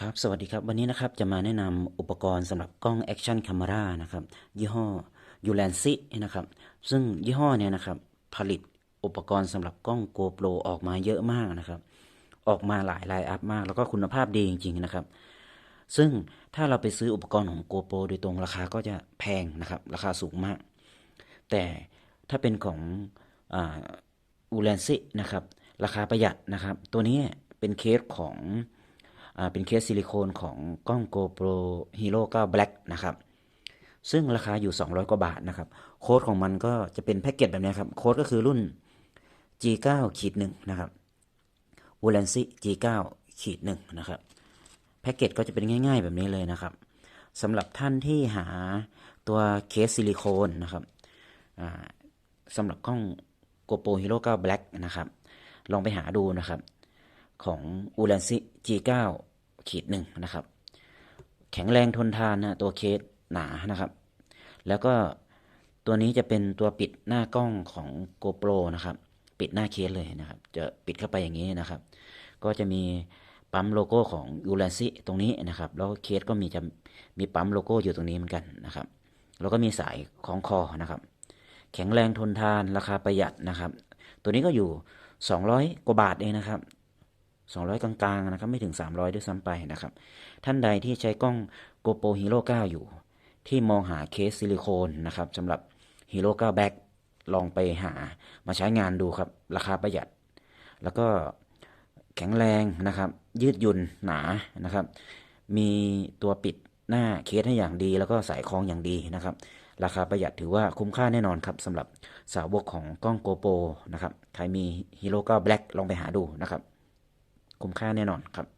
ครับสวัสดีครับวันนี้นะครับจะมาแนะนำอุปกรณ์สำหรับกล้อง Action Camera นะครับยี่ห้อ u l a n c i นะครับซึ่งยี่ห้อเนี่ยนะครับผลิตอุปกรณ์สำหรับกล้อง GoPro ออกมาเยอะมากนะครับออกมาหลายไลน์อัพมาก แล้วก็คุณภาพดีจริงๆนะครับ ซึ่งถ้าเราไปซื้ออุปกรณ์ของ GoPro โดยตรงราคาก็จะแพงนะครับราคาสูงมาก แต่ถ้าเป็นของอูแลนซินะครับราคาประหยัดนะครับตัวนี้เป็นเคสของ เป็นเคสซิลิโคนของกล้อง GoPro Hero 9 Black นะครับ ซึ่งราคาอยู่ 200 กว่าบาทนะครับ โค้ดของมันก็จะเป็นแพ็กเกจแบบนี้ครับ โค้ดก็คือรุ่น G9 ขีดหนึ่งนะครับ u l a n c i G9 ขีดหนึ่งนะครับ แพ็กเกจก็จะเป็นง่าย ๆ แบบนี้เลยนะครับสำหรับท่านที่หาตัวเคสซิลิโคนนะครับสำหรับกล้อง GoPro Hero 9 Black นะครับ ลองไปหาดูนะครับ ของ u l a n c i G9 ขีดหนึ่งนะครับ แข็งแรงทนทานนะตัวเคสหนานะครับ แล้วก็ตัวนี้จะเป็นตัวปิดหน้ากล้องของ GoPro นะครับ ปิดหน้าเคสเลยนะครับ จะปิดเข้าไปอย่างนี้นะครับ ก็จะมีปั๊มโลโก้ของ u l a n c i ตรงนี้นะครับ แล้วเคสก็มีจะมีปั๊มโลโก้อยู่ตรงนี้เหมือนกันนะครับ แล้วก็มีสายคล้องคอนะครับ แข็งแรงทนทานราคาประหยัดนะครับ ตัวนี้ก็อยู่ 200 กว่าบาทเองนะครับ 200 กลางๆนะครับไม่ถึง 300 ด้วยซ้ำไปนะครับ ท่านใดที่ใช้กล้อง GoPro Hero 9 อยู่ ที่มองหาเคสซิลิโคนนะครับสำหรับ Hero 9 Back ลองไปหามาใช้งานดูครับ ราคาประหยัด แล้วก็แข็งแรงนะครับ ยืดหยุ่นหนานะครับ มีตัวปิดหน้าเคสให้อย่างดี แล้วก็สายคล้องอย่างดีนะครับ ราคาประหยัดถือว่าคุ้มค่าแน่นอนครับสำหรับสาวกของกล้อง GoPro นะครับใครมี Hero 9 Black ลองไปหาดูนะครับ คุ้มค่าแน่นอนครับ